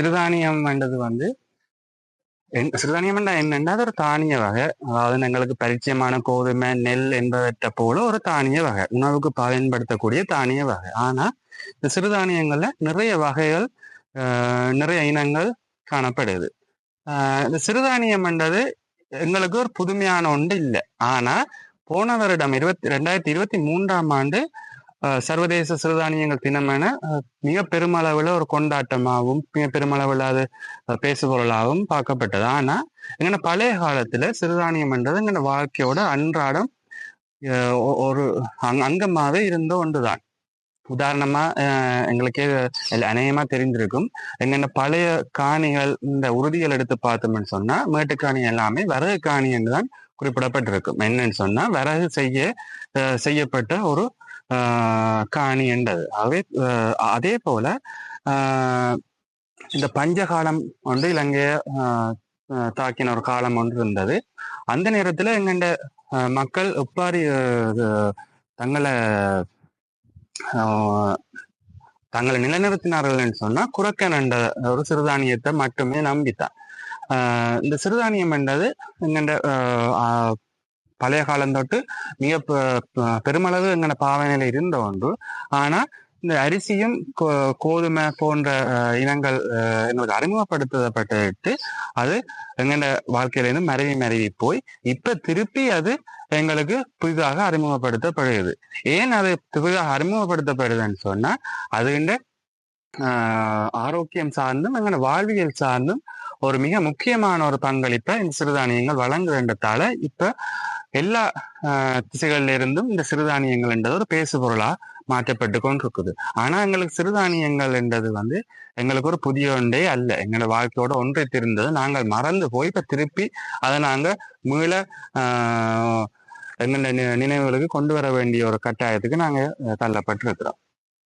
சிறுதானியம் என்றது வந்து என்- சிறுதானியம் என்னன்னா அது ஒரு தானிய வகை. அதாவது எங்களுக்கு பரிச்சயமான கோதுமை நெல் என்பவற்றை போல ஒரு தானிய வகை. உணவுக்கு பயன்படுத்தக்கூடிய தானிய வகை. ஆனா இந்த சிறுதானியங்கள்ல நிறைய வகைகள் ஆஹ், நிறைய இனங்கள் காணப்படுது. ஆஹ், இந்த சிறுதானியம் என்றது எங்களுக்கு ஒரு புதுமையான ஒன்று இல்லை. ஆனா போன வருடம் இருபத்தி ரெண்டாயிரத்தி இருபத்தி மூன்றாம் ஆண்டு சர்வதேச சிறுதானியங்கள் தினம் என மிக பெருமளவில் ஒரு கொண்டாட்டமாகவும் மிக பெருமளவில் அது பேசுபொருளாகவும் பார்க்கப்பட்டது. ஆனா எங்கன பழைய காலத்துல சிறுதானியம் என்றது வாழ்க்கையோட அன்றாடம் அஹ், ஒ- ஒரு அங் அங்கமாகவே இருந்த ஒன்றுதான். உதாரணமா அஹ், எங்களுக்கே எல்லா- அநேகமா தெரிஞ்சிருக்கும் எங்கென்ன பழைய காணிகள் இந்த உறுதிகள் எடுத்து பார்த்தோம்னு சொன்னா மேட்டுக்காணி எல்லாமே விறகு காணி என்று தான் குறிப்பிடப்பட்டிருக்கும். என்னன்னு சொன்னா விறகு செய்ய செய்யப்பட்ட ஒரு ஆஹ், காணி என்றது அஹ், அதே போல ஆஹ், இந்த பஞ்சகாலம் வந்து இலங்கைய ஆஹ், தாக்கின ஒரு காலம் ஒன்று இருந்தது அந்த நேரத்துல எங்கண்ட மக்கள் எவ்வாறு ஆஹ், தங்களை தங்களை நிலைநிறுத்தினார்கள்னு சொன்னா குரக்கன் என்ற ஒரு சிறுதானியத்தை மட்டுமே நம்பித்தான் ஆஹ், இந்த சிறுதானியம் என்றது எங்கண்ட ஆஹ், பழைய காலம் தொட்டு மிக பெருமளவு எங்கன பாவனையில இருந்த ஒன்று. ஆனா இந்த அரிசியும் கோ- கோதுமை போன்ற இனங்கள் அஹ், எங்களுக்கு அறிமுகப்படுத்தப்பட்டு அது எங்கட வாழ்க்கையிலேருந்து மறைவி மறைவி போய் இப்ப திருப்பி அது எங்களுக்கு புதிதாக அறிமுகப்படுத்தப்படுகிறது. ஏன் அது புதிதாக அறிமுகப்படுத்தப்படுதுன்னு சொன்னா அதுகின்ற ஆஹ், ஆரோக்கியம் சார்ந்தும் எங்களோட வாழ்வியல் சார்ந்தும் ஒரு மிக முக்கியமான ஒரு பங்களிப்பை இந்த சிறுதானியங்கள் வழங்குகின்றதால இப்ப எல்லா ஆஹ், திசைகள்ல இருந்தும் இந்த சிறுதானியங்கள் என்றது ஒரு பேசு பொருளா மாற்றப்பட்டு கொண்டிருக்குது. ஆனா எங்களுக்கு சிறுதானியங்கள் என்றது வந்து எங்களுக்கு ஒரு புதிய ஒன்றே அல்ல. எங்களோட வாழ்க்கையோட ஒன்றை திருந்தது நாங்கள் மறந்து போய் இப்ப திருப்பி அதை நாங்க மீள ஆஹ், எங்களோட நினைவுகளுக்கு கொண்டு வர வேண்டிய ஒரு கட்டாயத்துக்கு நாங்க தள்ளப்பட்டிருக்கிறோம்.